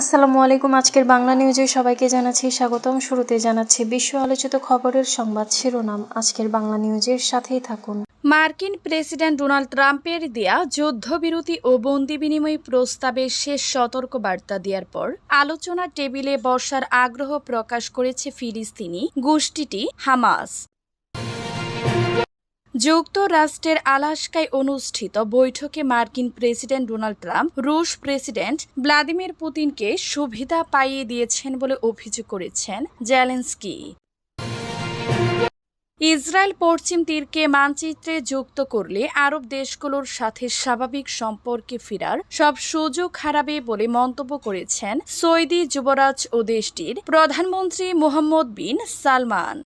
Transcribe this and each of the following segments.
আসসালামু আলাইকুম, আজকের বাংলা নিউজে সবাইকে জানাচ্ছি স্বাগতম। শুরুতে জানাচ্ছি বিশ্ব আলোচিত খবরের সংবাদ শিরোনাম। আজকের বাংলা নিউজের সাথেই থাকুন। মার্কিন প্রেসিডেন্ট ডোনাল্ড ট্রাম্পের দেয়া যুদ্ধবিরতি ও বন্দি বিনিময় প্রস্তাবের শেষ সতর্ক বার্তা দেওয়ার পর আলোচনা টেবিলে বসার আগ্রহ প্রকাশ করেছে ফিলিস্তিনি গোষ্ঠীটি হামাস। যুক্তরাষ্ট্রের আলাস্কায় অনুষ্ঠিত বৈঠকে মার্কিন প্রেসিডেন্ট ডোনাল্ড ট্রাম্প, রুশ প্রেসিডেন্ট ভ্লাদিমির পুতিনকে সুবিধা পাইয়ে দিয়েছেন বলে অভিযোগ করেছেন জেলেন্সকি। ইসরায়েল পশ্চিম তীরকে মানচিত্রে যুক্ত করলে আরব দেশগুলোর সাথে স্বাভাবিক সম্পর্কে ফেরার সব সুযোগ হারাবে বলে মন্তব্য করেছেন সৌদি যুবরাজ ও দেশটির প্রধানমন্ত্রী মোহাম্মদ বিন সালমান।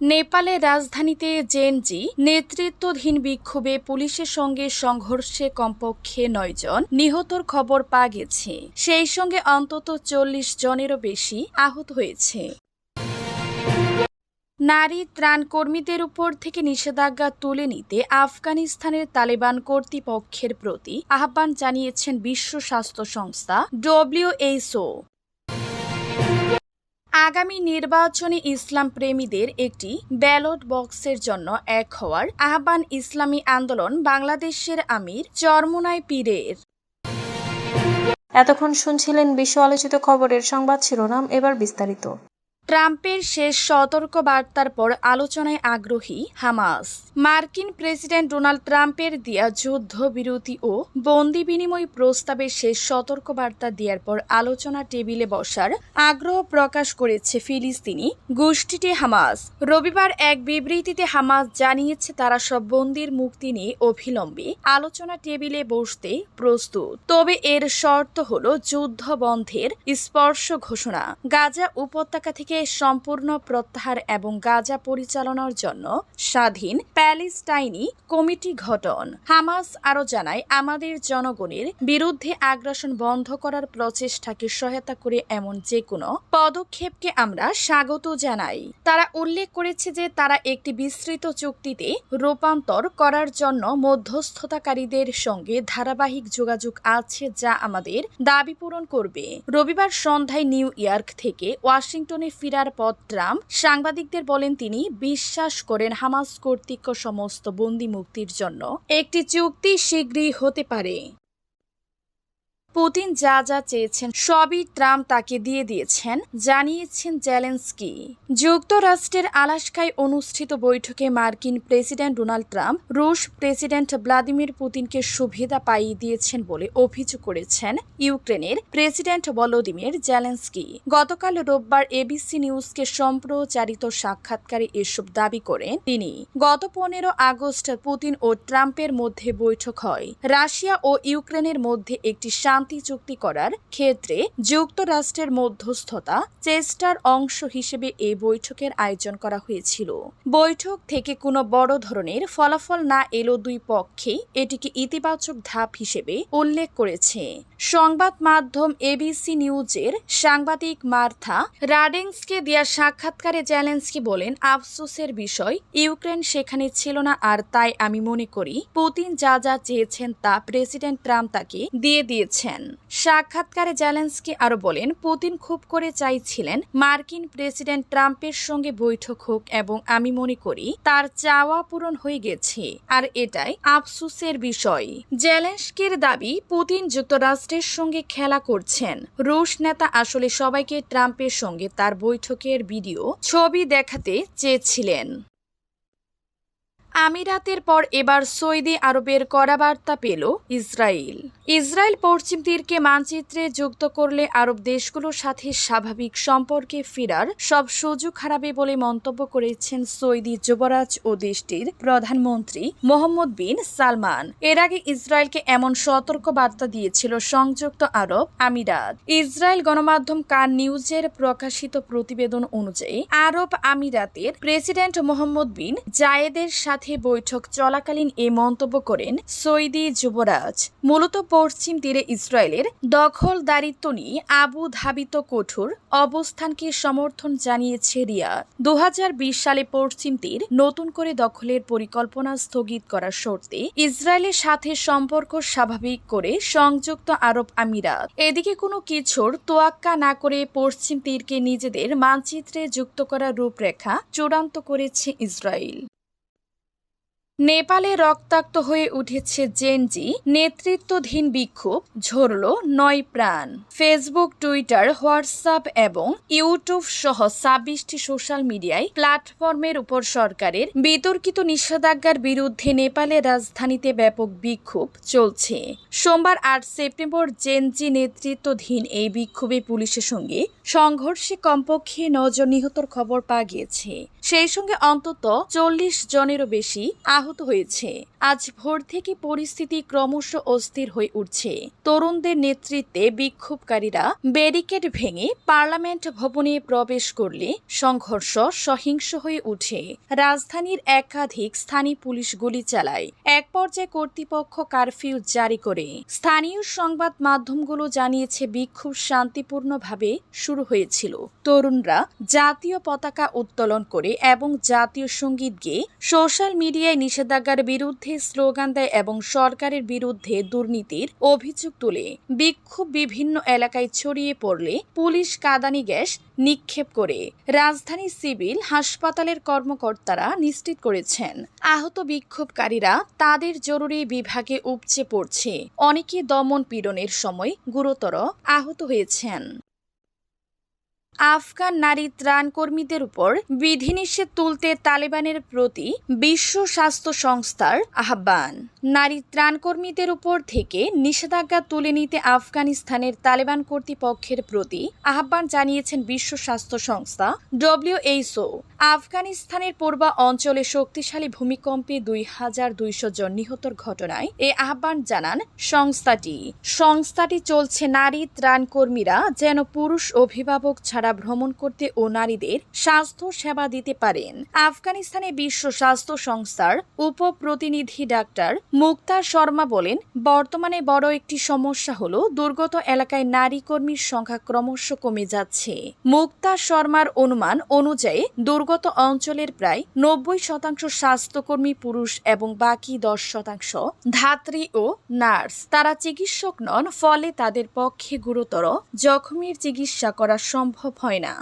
নেপালের রাজধানীতে জেনজি নেতৃত্বাধীন বিক্ষোভে পুলিশের সঙ্গে সংঘর্ষে কমপক্ষে নয়জন নিহতর খবর পাওয়া গেছে। সেই সঙ্গে অন্তত চল্লিশ জনেরও বেশি আহত হয়েছে। নারী ত্রাণকর্মীদের উপর থেকে নিষেধাজ্ঞা তুলে নিতে আফগানিস্তানের তালেবান কর্তৃপক্ষের প্রতি আহ্বান জানিয়েছেন বিশ্ব স্বাস্থ্য সংস্থা ডব্লিউএইচও আগামী নির্বাচনে ইসলাম প্রেমীদের একটি ব্যালট বক্সের জন্য এক হওয়ার আহ্বান ইসলামী আন্দোলন বাংলাদেশের আমির চরমোনায় পীরের। এতক্ষণ শুনছিলেন বিশ্ব আলোচিত খবরের সংবাদ শিরোনাম, এবার বিস্তারিত। ট্রাম্পের শেষ সতর্ক বার্তার পর আলোচনায় আগ্রহী হামাস। মার্কিন প্রেসিডেন্ট ডোনাল্ড ট্রাম্পের দেয়া যুদ্ধ বিরতি ও বন্দি বিনিময় প্রস্তাবের শেষ সতর্ক বার্তা দেওয়ার পর আলোচনা টেবিলে বসার আগ্রহ প্রকাশ করেছে ফিলিস্তিনি গোষ্ঠীটি হামাস। রবিবার এক বিবৃতিতে হামাস জানিয়েছে, তারা সব বন্দির মুক্তি নিয়ে অবিলম্বে আলোচনা টেবিলে বসতে প্রস্তুত। তবে এর শর্ত হল যুদ্ধ বন্ধের স্পর্শ ঘোষণা। গাজা উপত্যকা থেকে সম্পূর্ণ প্রত্যাহার এবং গাজা পরিচালনার জন্য স্বাধীন প্যালেস্টাইনি কমিটি গঠন। হামাস আরও জানায়, আমাদের জনগণের বিরুদ্ধে আগ্রাসন বন্ধ করার প্রচেষ্টাকে সহায়তা করে এমন যে কোনো পদক্ষেপকে আমরা স্বাগত জানাই। তারা উল্লেখ করেছে যে তারা একটি বিস্তৃত চুক্তিতে রূপান্তর করার জন্য মধ্যস্থতাকারীদের সঙ্গে ধারাবাহিক যোগাযোগ আছে যা আমাদের দাবি পূরণ করবে। রবিবার সন্ধ্যায় নিউ ইয়র্ক থেকে ওয়াশিংটনে ফেরার পর ট্রাম্প সাংবাদিকদের বলেন তিনি, বিশ্বাস করেন হামাস কর্তৃক সমস্ত বন্দি মুক্তির জন্য। একটি চুক্তি শীঘ্রই হতে পারে। পুতিন যা যা চেয়েছেন সবই ট্রাম্প তাকে দিয়ে দিয়েছেন, জানিয়েছেন জেলেন্সকি। যুক্তরাষ্ট্রের আলাস্কায় অনুষ্ঠিত বৈঠকে মার্কিন প্রেসিডেন্ট ডোনাল্ড ট্রাম্প, রুশ প্রেসিডেন্ট ভ্লাদিমির পুতিনকে সুবিধা পাইয়ে দিয়েছেন বলে অভিযোগ করেছেন ইউক্রেনের প্রেসিডেন্ট ভলোদিমির জেলেন্সকি। গতকাল রোববার এবিসি নিউজকে সম্প্রচারিত সাক্ষাৎকারে এসব দাবি করেন তিনি। গত পনেরো আগস্ট পুতিন ও ট্রাম্পের মধ্যে বৈঠক হয়। রাশিয়া ও ইউক্রেনের মধ্যে একটি চুক্তি করার ক্ষেত্রে যুক্তরাষ্ট্রের মধ্যস্থতা চেষ্টার অংশ হিসেবে এই বৈঠকের আয়োজন করা হয়েছিল। বৈঠক থেকে কোনো বড় ধরনের ফলাফল না এলো দুই পক্ষেই এটিকে ইতিবাচক ধাপ হিসেবে উল্লেখ করেছে। সংবাদ মাধ্যম এবিসি নিউজের সাংবাদিক মার্থা রাডেংসকে দেয়া সাক্ষাৎকারে জ্যালেন্সকি বলেন, আফসোসের বিষয়, ইউক্রেন সেখানে ছিল না আর তাই আমি মনে করি, পুতিন যা যা চেয়েছেন তা প্রেসিডেন্ট ট্রাম্প তাকে দিয়ে দিয়েছেন। সাক্ষাৎকারে জ্যালেন্সকি আরও বলেন, পুতিন খুব করে চাইছিলেন মার্কিন প্রেসিডেন্ট ট্রাম্পের সঙ্গে বৈঠক হোক এবং আমি মনে করি তার চাওয়া পূরণ হয়ে গেছে। আর এটাই আফসুসের বিষয়। জেলেন্সকির দাবি, পুতিন যুক্তরাষ্ট্রের সঙ্গে খেলা করছেন। রুশ নেতা আসলে সবাইকে ট্রাম্পের সঙ্গে তার বৈঠকের ভিডিও, ছবি দেখাতে চেয়েছিলেন। আমিরাতের পর এবার সৌদি আরবের কড়া বার্তা পেল ইসরায়েল। ইসরায়েল পশ্চিম তীরকে মানচিত্রে যুক্ত করলে আরব দেশগুলোর সাথে স্বাভাবিক সম্পর্কে ফেরার সব সুযোগ হারাবে বলে মন্তব্য করেছেন সৌদি যুবরাজ ও দেশটির প্রধানমন্ত্রী মোহাম্মদ বিন সালমান। এর আগে ইসরায়েলকে এমন সতর্ক বার্তা দিয়েছিল সংযুক্ত আরব আমিরাত। ইসরায়েল গণমাধ্যম কান নিউজের প্রকাশিত প্রতিবেদন অনুযায়ী, আরব আমিরাতের প্রেসিডেন্ট মোহাম্মদ বিন জায়েদের সাথে সাথে বৈঠক চলাকালীন এ মন্তব্য করেন সৌদি যুবরাজ। মূলত পশ্চিম তীরে ইসরায়েলের দখলদারিত্ব নিয়ে আবু ধাবিত কঠোর অবস্থানকে সমর্থন জানিয়েছে রিয়াদ দু সালে পশ্চিম তীর নতুন করে দখলের পরিকল্পনা স্থগিত করার শর্তে ইসরায়েলের সাথে সম্পর্ক স্বাভাবিক করে সংযুক্ত আরব আমিরাত। এদিকে কোনো কিছুর তোয়াক্কা না করে পশ্চিম তীরকে নিজেদের মানচিত্রে যুক্ত করার রূপরেখা চূড়ান্ত করেছে ইসরায়েল। নেপালে রক্তাক্ত হয়ে উঠেছে জেনজি, নেতৃত্বাধীন বিক্ষোভ, ঝরল নয় প্রাণ। ফেসবুক টুইটার হোয়াটসঅ্যাপ এবং ইউটিউব সহ ছাব্বিশটি সোশ্যাল মিডিয়ায় প্ল্যাটফর্মের উপর সরকারের বিতর্কিত নিষেধাজ্ঞার বিরুদ্ধে নেপালের রাজধানীতে ব্যাপক বিক্ষোভ চলছে। সোমবার আট সেপ্টেম্বর জেনজি নেতৃত্বাধীন এই বিক্ষোভে পুলিশের সঙ্গে সংঘর্ষে কমপক্ষে নজন নিহতর খবর পাওয়া গিয়েছে। সেই সঙ্গে অন্তত চল্লিশ জনেরও বেশি আহত হয়েছে। আজ ভোর থেকে পরিস্থিতি ক্রমশ অস্থির হয়ে উঠছে। তরুণদের নেতৃত্বে বিক্ষোভকারীরা ব্যারিকেড ভেঙে পার্লামেন্ট ভবনে প্রবেশ করলে সংঘর্ষ সহিংস হয়ে উঠে। রাজধানীর একাধিক স্থানীয় পুলিশ গুলি চালায়। এক পর্যায়ে কর্তৃপক্ষ কারফিউ জারি করে। স্থানীয় সংবাদ মাধ্যমগুলো জানিয়েছে, বিক্ষোভ শান্তিপূর্ণভাবে শুরু হয়েছিল। তরুণরা জাতীয় পতাকা উত্তোলন করে এবং জাতীয় সংগীত গেয়ে সোশ্যাল মিডিয়ায় নিষেধাজ্ঞার বিরুদ্ধে স্লোগান দেয় এবং সরকারের বিরুদ্ধে দুর্নীতির অভিযোগ তুলে। বিক্ষোভ বিভিন্ন এলাকায় ছড়িয়ে পড়লে পুলিশ কাদানি গ্যাস নিক্ষেপ করে। রাজধানী সিভিল হাসপাতালের কর্মকর্তারা নিশ্চিত করেছেন, আহত বিক্ষোভকারীরা তাদের জরুরি বিভাগে উপচে পড়ছে। অনেকে দমন পীড়নের সময় গুরুতর আহত হয়েছেন। আফগান নারী ত্রাণকর্মীদের উপর বিধিনিষেধ তুলতে তালেবানের প্রতি বিশ্ব স্বাস্থ্য সংস্থার আহ্বান। নারী ত্রাণকর্মীদের উপর থেকে নিষেধাজ্ঞা তুলে নিতে আফগানিস্তানের তালেবান কর্তৃপক্ষের প্রতি আহ্বান জানিয়েছেন বিশ্ব স্বাস্থ্য সংস্থা ডব্লিউএইচও আফগানিস্তানের পূর্বা অঞ্চলে শক্তিশালী ভূমিকম্পে দুই হাজার দুইশো জন নিহতর ঘটনায় এ আহ্বান জানান সংস্থাটি। সংস্থাটি চলছে নারী ত্রাণকর্মীরা যেন পুরুষ অভিভাবক ছাড়া ভ্রমণ করতে ও নারীদের স্বাস্থ্য সেবা দিতে পারেন। আফগানিস্তানে বিশ্ব স্বাস্থ্য সংস্থার উপপ্রতিনিধি ডাক্তার মুক্তা শর্মা বলেন, বর্তমানে বড় একটি সমস্যা হল দুর্গত এলাকায় নারী কর্মীর সংখ্যা ক্রমশ কমে যাচ্ছে। মুক্তা শর্মার অনুমান অনুযায়ী দুর্গত অঞ্চলের প্রায় নব্বই শতাংশ স্বাস্থ্যকর্মী পুরুষ এবং বাকি দশ শতাংশ ধাত্রী ও নার্স। তারা চিকিৎসক নন, ফলে তাদের পক্ষে গুরুতর জখমের চিকিৎসা করা সম্ভব হয় না।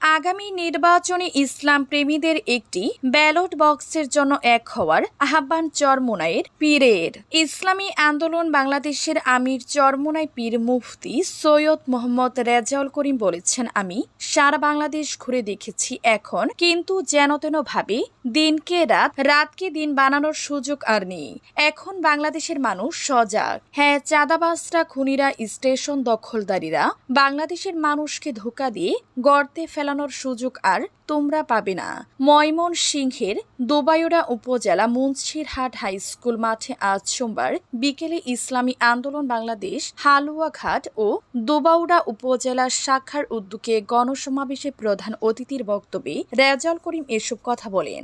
আগামী নির্বাচনে ইসলাম প্রেমীদের একটি ব্যালট বক্সের জন্য এক হওয়ার আহ্বান চরমোনাইয়ের পীরের। ইসলামী আন্দোলন বাংলাদেশের আমির চরমোনাই পীর মুফতি সৈয়দ মোহাম্মদ রেজাউল করিম বলেছেন, আমি সারা বাংলাদেশ ঘুরে দেখেছি এখন, কিন্তু যেন তেন ভাবে দিনকে রাত, রাতকে দিন বানানোর সুযোগ আর নেই। এখন বাংলাদেশের মানুষ সজাগ। হ্যাঁ চাঁদাবাসরা খুনিরা, স্টেশন দখলদারীরা, বাংলাদেশের মানুষকে ধোকা দিয়ে গর্তে ফেলানোর সুযোগ আর তোমরা পাবে না। ময়মন সিংহের দোবায়ুরা উপজেলা মুন্সিরহাট হাই স্কুল মাঠে আজ সোমবার বিকেলে ইসলামী আন্দোলন বাংলাদেশ, হালুয়াঘাট ও দোবাউড়া উপজেলা শাখার উদ্যোগে গণসমাবেশে প্রধান অতিথির বক্তব্যে রেজাল করিম এসব কথা বলেন।